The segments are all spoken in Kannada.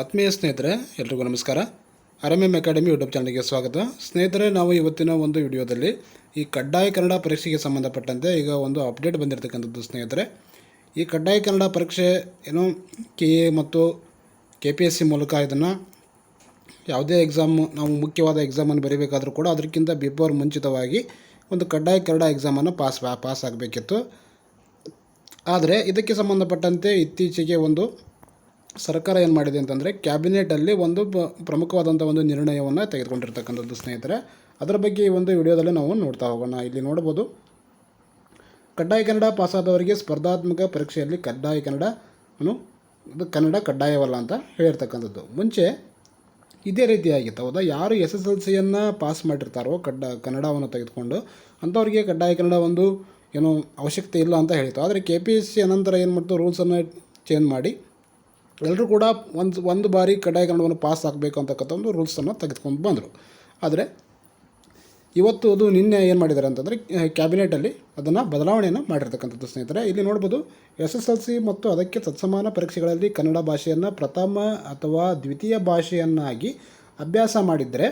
ಆತ್ಮೀಯ ಸ್ನೇಹಿತರೆ, ಎಲ್ರಿಗೂ ನಮಸ್ಕಾರ. ಆರ್ ಎಂ ಅಕಾಡೆಮಿ ಯೂಟ್ಯೂಬ್ ಚಾನಲ್ಗೆ ಸ್ವಾಗತ. ಸ್ನೇಹಿತರೆ, ನಾವು ಇವತ್ತಿನ ಒಂದು ವಿಡಿಯೋದಲ್ಲಿ ಈ ಕಡ್ಡಾಯ ಕನ್ನಡ ಪರೀಕ್ಷೆಗೆ ಸಂಬಂಧಪಟ್ಟಂತೆ ಈಗ ಒಂದು ಅಪ್ಡೇಟ್ ಬಂದಿರತಕ್ಕಂಥದ್ದು ಸ್ನೇಹಿತರೆ. ಈ ಕಡ್ಡಾಯ ಕನ್ನಡ ಪರೀಕ್ಷೆ ಏನು ಕೆ ಎ ಮತ್ತು ಕೆ ಪಿ ಎಸ್ ಸಿ ಮೂಲಕ ಇದನ್ನು ಯಾವುದೇ ಎಕ್ಸಾಮ್, ನಾವು ಮುಖ್ಯವಾದ ಎಕ್ಸಾಮನ್ನು ಬರೀಬೇಕಾದರೂ ಕೂಡ ಅದಕ್ಕಿಂತ ಬಿಫೋರ್ ಮುಂಚಿತವಾಗಿ ಒಂದು ಕಡ್ಡಾಯ ಕನ್ನಡ ಎಕ್ಸಾಮನ್ನು ಪಾಸ್ ಪಾಸ್ ಆಗಬೇಕಿತ್ತು. ಆದರೆ ಇದಕ್ಕೆ ಸಂಬಂಧಪಟ್ಟಂತೆ ಇತ್ತೀಚೆಗೆ ಒಂದು ಸರ್ಕಾರ ಏನು ಮಾಡಿದೆ ಅಂತಂದರೆ ಕ್ಯಾಬಿನೆಟಲ್ಲಿ ಒಂದು ಪ್ರಮುಖವಾದಂಥ ಒಂದು ನಿರ್ಣಯವನ್ನು ತೆಗೆದುಕೊಂಡಿರ್ತಕ್ಕಂಥದ್ದು ಸ್ನೇಹಿತರೆ. ಅದರ ಬಗ್ಗೆ ಈ ಒಂದು ವಿಡಿಯೋದಲ್ಲಿ ನಾವು ನೋಡ್ತಾ ಹೋಗೋಣ. ಇಲ್ಲಿ ನೋಡ್ಬೋದು. ಕಡ್ಡಾಯ ಕನ್ನಡ ಪಾಸಾದವರಿಗೆ ಸ್ಪರ್ಧಾತ್ಮಕ ಪರೀಕ್ಷೆಯಲ್ಲಿ ಕಡ್ಡಾಯ ಕನ್ನಡ ಇದು ಕನ್ನಡ ಕಡ್ಡಾಯವಲ್ಲ ಅಂತ ಹೇಳಿರ್ತಕ್ಕಂಥದ್ದು. ಮುಂಚೆ ಇದೇ ರೀತಿಯಾಗಿತ್ತು. ಹೌದಾ? ಯಾರು ಎಸ್ ಎಸ್ ಎಲ್ ಸಿಯನ್ನು ಪಾಸ್ ಮಾಡಿರ್ತಾರೋ ಕಡ್ಡ ಕನ್ನಡವನ್ನು ತೆಗೆದುಕೊಂಡು ಅಂಥವ್ರಿಗೆ ಕಡ್ಡಾಯ ಕನ್ನಡ ಒಂದು ಏನೋ ಅವಶ್ಯಕತೆ ಇಲ್ಲ ಅಂತ ಹೇಳಿತ್ತು. ಆದರೆ ಕೆ ಪಿ ಎಸ್ ಸಿ ಅನಂತರ ಏನು ಮಾಡ್ತು? ರೂಲ್ಸನ್ನು ಚೇಂಜ್ ಮಾಡಿ ಎಲ್ಲರೂ ಕೂಡ ಒಂದು ಒಂದು ಬಾರಿ ಕಡ್ಡಾಯ ಪಾಸ್ ಆಗಬೇಕು ಅಂತಕ್ಕಂಥ ಒಂದು ರೂಲ್ಸನ್ನು ತೆಗೆದುಕೊಂಡು ಬಂದರು. ಆದರೆ ಇವತ್ತು ಅದು ನಿನ್ನೆ ಏನು ಮಾಡಿದ್ದಾರೆ ಅಂತಂದರೆ ಕ್ಯಾಬಿನೆಟಲ್ಲಿ ಅದನ್ನು ಬದಲಾವಣೆಯನ್ನು ಮಾಡಿರ್ತಕ್ಕಂಥದ್ದು ಸ್ನೇಹಿತರೆ. ಇಲ್ಲಿ ನೋಡ್ಬೋದು, ಎಸ್ ಎಸ್ ಎಲ್ ಸಿ ಮತ್ತು ಅದಕ್ಕೆ ತತ್ಸಮಾನ ಪರೀಕ್ಷೆಗಳಲ್ಲಿ ಕನ್ನಡ ಭಾಷೆಯನ್ನು ಪ್ರಥಮ ಅಥವಾ ದ್ವಿತೀಯ ಭಾಷೆಯನ್ನಾಗಿ ಅಭ್ಯಾಸ ಮಾಡಿದರೆ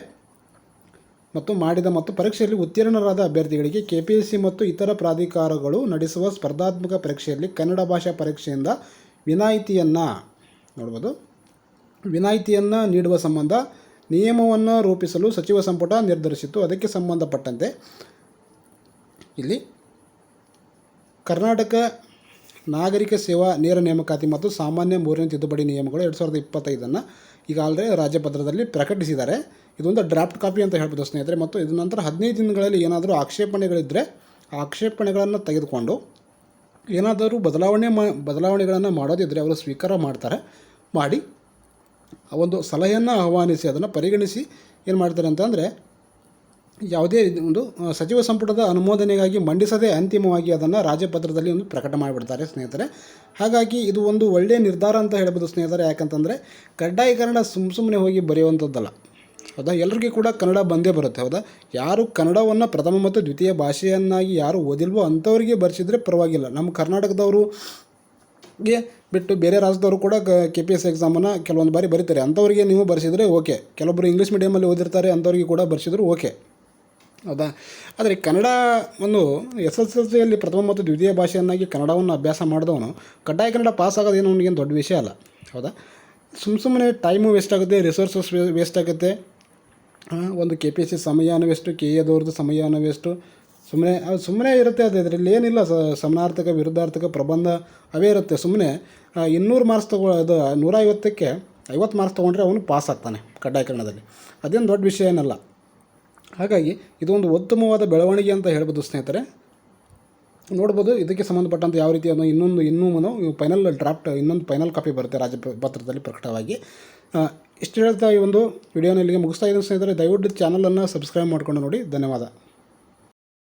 ಮತ್ತು ಮಾಡಿದ ಮತ್ತು ಪರೀಕ್ಷೆಯಲ್ಲಿ ಉತ್ತೀರ್ಣರಾದ ಅಭ್ಯರ್ಥಿಗಳಿಗೆ ಕೆ ಪಿ ಎಸ್ ಸಿ ಮತ್ತು ಇತರ ಪ್ರಾಧಿಕಾರಗಳು ನಡೆಸುವ ಸ್ಪರ್ಧಾತ್ಮಕ ಪರೀಕ್ಷೆಯಲ್ಲಿ ಕನ್ನಡ ಭಾಷಾ ಪರೀಕ್ಷೆಯಿಂದ ವಿನಾಯಿತಿಯನ್ನು ನೋಡ್ಬೋದು. ವಿನಾಯಿತಿಯನ್ನು ನೀಡುವ ಸಂಬಂಧ ನಿಯಮವನ್ನು ರೂಪಿಸಲು ಸಚಿವ ಸಂಪುಟ ನಿರ್ಧರಿಸಿತ್ತು. ಅದಕ್ಕೆ ಸಂಬಂಧಪಟ್ಟಂತೆ ಇಲ್ಲಿ ಕರ್ನಾಟಕ ನಾಗರಿಕ ಸೇವಾ ನೇರ ನೇಮಕಾತಿ ಮತ್ತು ಸಾಮಾನ್ಯ ಮೂರನೇ ತಿದ್ದುಪಡಿ ನಿಯಮಗಳು ಎರಡು ಸಾವಿರದ ಇಪ್ಪತ್ತೈದನ್ನು ಈಗಾಗಲೇ ರಾಜ್ಯಪತ್ರದಲ್ಲಿ ಪ್ರಕಟಿಸಿದ್ದಾರೆ. ಇದೊಂದು ಡ್ರಾಫ್ಟ್ ಕಾಪಿ ಅಂತ ಹೇಳ್ಬೋದು ಸ್ನೇಹಿತರೆ. ಮತ್ತು ಇದು ನಂತರ ಹದಿನೈದು ದಿನಗಳಲ್ಲಿ ಏನಾದರೂ ಆಕ್ಷೇಪಣೆಗಳಿದ್ದರೆ ಆ ಆಕ್ಷೇಪಣೆಗಳನ್ನು ತೆಗೆದುಕೊಂಡು ಏನಾದರೂ ಬದಲಾವಣೆ ಮಾ, ಬದಲಾವಣೆಗಳನ್ನು ಮಾಡೋದಿದ್ದರೆ ಅವರು ಸ್ವೀಕಾರ ಮಾಡ್ತಾರೆ. ಮಾಡಿ ಆ ಒಂದು ಸಲಹೆಯನ್ನು ಆಹ್ವಾನಿಸಿ, ಅದನ್ನು ಪರಿಗಣಿಸಿ ಏನು ಮಾಡ್ತಾರೆ ಅಂತಂದರೆ ಯಾವುದೇ ಒಂದು ಸಚಿವ ಸಂಪುಟದ ಅನುಮೋದನೆಗಾಗಿ ಮಂಡಿಸದೆ ಅಂತಿಮವಾಗಿ ಅದನ್ನು ರಾಜ್ಯಪತ್ರದಲ್ಲಿ ಒಂದು ಪ್ರಕಟ ಮಾಡಿಬಿಡ್ತಾರೆ ಸ್ನೇಹಿತರೆ. ಹಾಗಾಗಿ ಇದು ಒಂದು ಒಳ್ಳೆಯ ನಿರ್ಧಾರ ಅಂತ ಹೇಳ್ಬೋದು ಸ್ನೇಹಿತರೆ. ಯಾಕಂತಂದರೆ ಕಡ್ಡಾಯ ಕನ್ನಡ ಸುಮ್ಮ ಸುಮ್ಮನೆ ಹೋಗಿ ಬರೆಯುವಂಥದ್ದಲ್ಲ. ಹೌದಾ? ಎಲ್ರಿಗೂ ಕೂಡ ಕನ್ನಡ ಬಂದೇ ಬರುತ್ತೆ, ಹೌದಾ? ಯಾರು ಕನ್ನಡವನ್ನು ಪ್ರಥಮ ಮತ್ತು ದ್ವಿತೀಯ ಭಾಷೆಯನ್ನಾಗಿ ಯಾರು ಓದಿಲ್ವೋ ಅಂಥವರಿಗೆ ಬರೆಸಿದರೆ ಪರವಾಗಿಲ್ಲ. ನಮ್ಮ ಕರ್ನಾಟಕದವರು ಗೆ ಬಿಟ್ಟು ಬೇರೆ ರಾಜ್ಯದವರು ಕೂಡ ಕೆ ಪಿ ಎಸ್ ಎಕ್ಸಾಮನ್ನು ಕೆಲವೊಂದು ಬಾರಿ ಬರೀತಾರೆ. ಅಂಥವರಿಗೆ ನೀವು ಬರೆಸಿದರೆ ಓಕೆ. ಕೆಲವೊಬ್ಬರು ಇಂಗ್ಲೀಷ್ ಮೀಡಿಯಮಲ್ಲಿ ಓದಿರ್ತಾರೆ, ಅಂಥವ್ರಿಗೆ ಕೂಡ ಬರೆಸಿದ್ರು ಓಕೆ. ಹೌದಾ? ಆದರೆ ಕನ್ನಡ ಒಂದು ಎಸ್ ಎಸ್ ಎಲ್ ಸಿಯಲ್ಲಿ ಪ್ರಥಮ ಮತ್ತು ದ್ವಿತೀಯ ಭಾಷೆಯನ್ನಾಗಿ ಕನ್ನಡವನ್ನು ಅಭ್ಯಾಸ ಮಾಡಿದವನು ಕಡ್ಡಾಯ ಕನ್ನಡ ಪಾಸ್ ಆಗೋದೇನು ಅವನಿಗೇನು ದೊಡ್ಡ ವಿಷಯ ಅಲ್ಲ, ಹೌದಾ? ಸುಮ್ಮ ಸುಮ್ಮನೆ ಟೈಮು ವೇಸ್ಟ್ ಆಗುತ್ತೆ ರಿಸೋರ್ಸಸ್ ವೇಸ್ಟ್ ಆಗುತ್ತೆ. ಒಂದು ಕೆ ಪಿ ಎಸ್ ಸಿ ಸಮಯಾನವೆಷ್ಟು ಕೆ ಎದವ್ರದ್ದು ಸಮಯಾನವೆಷ್ಟು ಸುಮ್ಮನೆ ಅದು ಸುಮ್ಮನೆ ಇರುತ್ತೆ ಅದು ಇದರಲ್ಲಿ ಏನಿಲ್ಲ ಸಮನಾರ್ಥಕ, ವಿರುದ್ಧಾರ್ಥಕ, ಪ್ರಬಂಧ ಅವೇ ಇರುತ್ತೆ ಸುಮ್ಮನೆ ಇನ್ನೂರು ಮಾರ್ಕ್ಸ್ ತಗೋ, ಅದು ನೂರೈವತ್ತಕ್ಕೆ ಐವತ್ತು ಮಾರ್ಕ್ಸ್ ತೊಗೊಂಡ್ರೆ ಅವನು ಪಾಸ್ ಆಗ್ತಾನೆ ಕಡ್ಡಾಯಕರಣದಲ್ಲಿ. ಅದೇನು ದೊಡ್ಡ ವಿಷಯ ಏನಲ್ಲ. ಹಾಗಾಗಿ ಇದೊಂದು ಉತ್ತಮವಾದ ಬೆಳವಣಿಗೆ ಅಂತ ಹೇಳ್ಬೋದು ಸ್ನೇಹಿತರೆ. ನೋಡ್ಬೋದು ಇದಕ್ಕೆ ಸಂಬಂಧಪಟ್ಟಂತೆ ಯಾವ ರೀತಿ ಅನ್ನೋ ಇನ್ನೊಂದು, ಇನ್ನೂ ಫೈನಲ್ ಡ್ರಾಫ್ಟ್ ಇನ್ನೊಂದು ಫೈನಲ್ ಕಾಪಿ ಬರುತ್ತೆ ರಾಜ್ಯ ಪತ್ರದಲ್ಲಿ ಪ್ರಕಟವಾಗಿ. ಇಷ್ಟು ಹೇಳ್ತಾ ಈ ಒಂದು ವಿಡಿಯೋನ ಇಲ್ಲಿಗೆ ಮುಗಿಸ್ತಾ ಇದ್ದೀನಿ ಸ್ನೇಹಿತರೆ. ದಯವಿಟ್ಟು ಚಾನಲನ್ನು ಸಬ್ಸ್ಕ್ರೈಬ್ ಮಾಡ್ಕೊಂಡು ನೋಡಿ. ಧನ್ಯವಾದ.